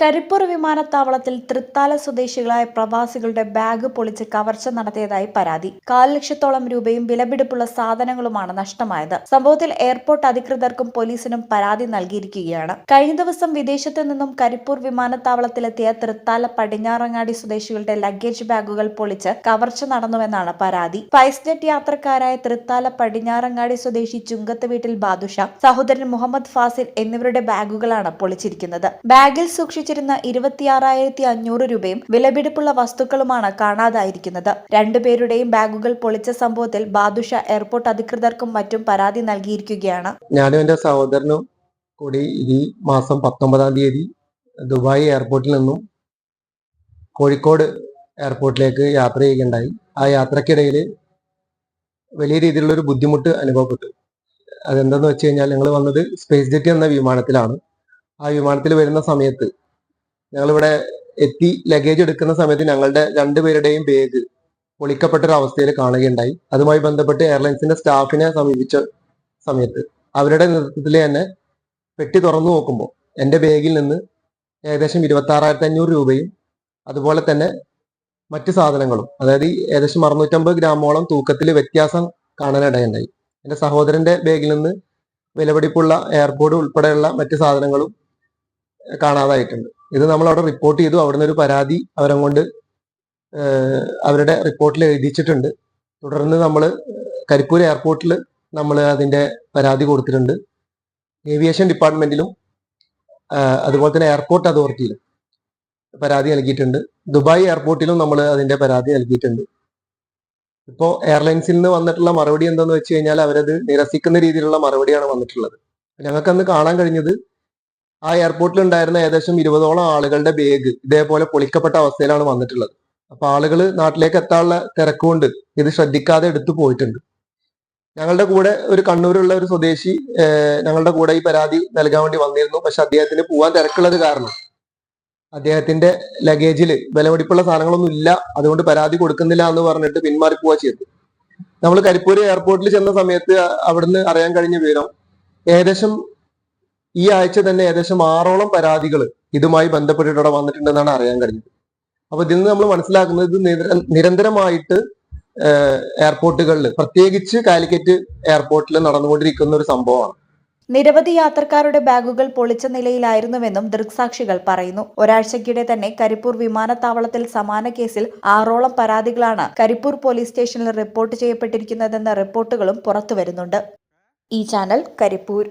കരിപ്പൂർ വിമാനത്താവളത്തിൽ തൃത്താല സ്വദേശികളായ പ്രവാസികളുടെ ബാഗ് പൊളിച്ച് കവർച്ച നടത്തിയതായി പരാതി. കാൽ ലക്ഷത്തോളം രൂപയും വിലപിടിപ്പുള്ള സാധനങ്ങളുമാണ് നഷ്ടമായത്. സംഭവത്തിൽ എയർപോർട്ട് അധികൃതർക്കും പോലീസിനും പരാതി നൽകിയിരിക്കുകയാണ്. കഴിഞ്ഞ ദിവസം വിദേശത്തു നിന്നും കരിപ്പൂർ വിമാനത്താവളത്തിലെത്തിയ തൃത്താല പടിഞ്ഞാറങ്ങാടി സ്വദേശികളുടെ ലഗേജ് ബാഗുകൾ പൊളിച്ച് കവർച്ച നടന്നുവെന്നാണ് പരാതി. സ്പൈസ്ജെറ്റ് യാത്രക്കാരായ തൃത്താല പടിഞ്ഞാറങ്ങാടി സ്വദേശി ചുങ്കത്ത് വീട്ടിൽ ബാദുഷ സഹോദരൻ മുഹമ്മദ് ഫാസിൽ എന്നിവരുടെ ബാഗുകളാണ് പൊളിച്ചിരിക്കുന്നത്. ബാഗിൽ സൂക്ഷിച്ചിരുന്ന ഇരുപത്തിയാറായിരത്തി അഞ്ഞൂറ് രൂപയും വിലപിടിപ്പുള്ള വസ്തുക്കളുമാണ് കാണാതായിരിക്കുന്നത്. രണ്ടുപേരുടെയും ബാഗുകൾ പൊളിച്ച സംഭവത്തിൽ ബാദുഷ എയർപോർട്ട് അധികൃതർക്കും മറ്റും പരാതി നൽകിയിരിക്കുകയാണ്. ഞാനും എന്റെ സഹോദരനും കൂടി ഈ മാസം പത്തൊമ്പതാം തീയതി ദുബായ് എയർപോർട്ടിൽ നിന്നും കോഴിക്കോട് എയർപോർട്ടിലേക്ക് യാത്ര ചെയ്യുകയുണ്ടായി. ആ യാത്രക്കിടയിൽ വലിയ രീതിയിലുള്ള ഒരു ബുദ്ധിമുട്ട് അനുഭവപ്പെട്ടു. അതെന്തെന്ന് വെച്ച് കഴിഞ്ഞാൽ ഞങ്ങൾ വന്നത് സ്പേസ് ജെറ്റ് എന്ന വിമാനത്തിലാണ്. ആ വിമാനത്തിൽ വരുന്ന സമയത്ത് ഞങ്ങളിവിടെ എത്തി ലഗേജ് എടുക്കുന്ന സമയത്ത് ഞങ്ങളുടെ രണ്ടുപേരുടെയും ബാഗ് പൊളിക്കപ്പെട്ട ഒരു അവസ്ഥയിൽ കാണുകയുണ്ടായി. അതുമായി ബന്ധപ്പെട്ട് എയർലൈൻസിന്റെ സ്റ്റാഫിനെ സമീപിച്ച സമയത്ത് അവരുടെ നേതൃത്വത്തിൽ തന്നെ പെട്ടി തുറന്നു നോക്കുമ്പോൾ എന്റെ ബാഗിൽ നിന്ന് ഏകദേശം ഇരുപത്തി ആറായിരത്തി അഞ്ഞൂറ് രൂപയും അതുപോലെ തന്നെ മറ്റു സാധനങ്ങളും അതായത് ഏകദേശം അറുന്നൂറ്റമ്പത് ഗ്രാമോളം തൂക്കത്തിൽ വ്യത്യാസം കാണാനിടയുണ്ടായി. എന്റെ സഹോദരന്റെ ബാഗിൽ നിന്ന് വിലപിടിപ്പുള്ള എയർപോർട്ട് ഉൾപ്പെടെയുള്ള മറ്റു സാധനങ്ങളും കാണാതായിട്ടുണ്ട്. ഇത് നമ്മൾ അവിടെ റിപ്പോർട്ട് ചെയ്തു. അവിടുന്ന് ഒരു പരാതി അവരങ്ങോണ്ട് അവരുടെ റിപ്പോർട്ടിൽ എഴുതിച്ചിട്ടുണ്ട്. തുടർന്ന് നമ്മൾ കരിപ്പൂർ എയർപോർട്ടിൽ നമ്മൾ അതിന്റെ പരാതി കൊടുത്തിട്ടുണ്ട്. ഏവിയേഷൻ ഡിപ്പാർട്ട്മെന്റിലും അതുപോലെ തന്നെ എയർപോർട്ട് അതോറിറ്റിയിലും പരാതി നൽകിയിട്ടുണ്ട്. ദുബായ് എയർപോർട്ടിലും നമ്മൾ അതിന്റെ പരാതി നൽകിയിട്ടുണ്ട്. ഇപ്പോൾ എയർലൈൻസിൽ നിന്ന് വന്നിട്ടുള്ള മറുപടി എന്താണെന്ന് വെച്ച് കഴിഞ്ഞാൽ അവരത് നിരസിക്കുന്ന രീതിയിലുള്ള മറുപടിയാണ് വന്നിട്ടുള്ളത്. ഞങ്ങൾക്ക് അന്ന് കാണാൻ കഴിഞ്ഞത് ആ എയർപോർട്ടിൽ ഉണ്ടായിരുന്ന ഏകദേശം ഇരുപതോളം ആളുകളുടെ ബാഗ് ഇതേപോലെ പൊളിക്കപ്പെട്ട അവസ്ഥയിലാണ് വന്നിട്ടുള്ളത്. അപ്പൊ ആളുകൾ നാട്ടിലേക്ക് എത്താനുള്ള തിരക്കുകൊണ്ട് ഇത് ശ്രദ്ധിക്കാതെ എടുത്തു പോയിട്ടുണ്ട്. ഞങ്ങളുടെ കൂടെ ഒരു കണ്ണൂരുള്ള ഒരു സ്വദേശി ഞങ്ങളുടെ കൂടെ ഈ പരാതി നൽകാൻ വേണ്ടി വന്നിരുന്നു. പക്ഷെ അദ്ദേഹത്തിന് പോവാൻ തിരക്കുള്ളത് കാരണം അദ്ദേഹത്തിന്റെ ലഗേജിൽ വിലപിടിപ്പുള്ള സാധനങ്ങളൊന്നും ഇല്ല. അതുകൊണ്ട് പരാതി കൊടുക്കുന്നില്ല എന്ന് പറഞ്ഞിട്ട് പിന്മാറി പോവുക ചെയ്തു നമ്മൾ കരിപ്പൂർ എയർപോർട്ടിൽ ചെന്ന സമയത്ത് അവിടുന്ന് അറിയാൻ കഴിഞ്ഞ വിവരം ഏകദേശം ഈ ആഴ്ച തന്നെ ഏകദേശം ആറോളം പരാതികൾ ഇതുമായി ബന്ധപ്പെട്ടിട്ട് ഇവിടെ വന്നിട്ടുണ്ടെന്നാണ് അറിയാൻ കഴിഞ്ഞത്. അപ്പൊ ഇതിൽ നിന്ന് നമ്മൾ മനസ്സിലാക്കുന്നത് ഇത് നിര- നിരന്തരമായിട്ട് എയർപോർട്ടുകളിൽ പ്രത്യേകിച്ച് കാലിക്കറ്റ് എയർപോർട്ടിൽ നടന്നുകൊണ്ടിരിക്കുന്ന ഒരു സംഭവമാണ്. നിരവധി യാത്രക്കാരുടെ ബാഗുകൾ പൊളിച്ച നിലയിലായിരുന്നുവെന്നും ദൃക്സാക്ഷികൾ പറയുന്നു. ഒരാഴ്ചക്കിടെ തന്നെ കരിപ്പൂർ വിമാനത്താവളത്തിൽ സമാന കേസിൽ ആറോളം പരാതികളാണ് കരിപ്പൂർ പോലീസ് സ്റ്റേഷനിൽ റിപ്പോർട്ട് ചെയ്യപ്പെട്ടിരിക്കുന്നതെന്ന റിപ്പോർട്ടുകളും പുറത്തുവരുന്നുണ്ട്. ഈ ചാനൽ കരിപ്പൂർ.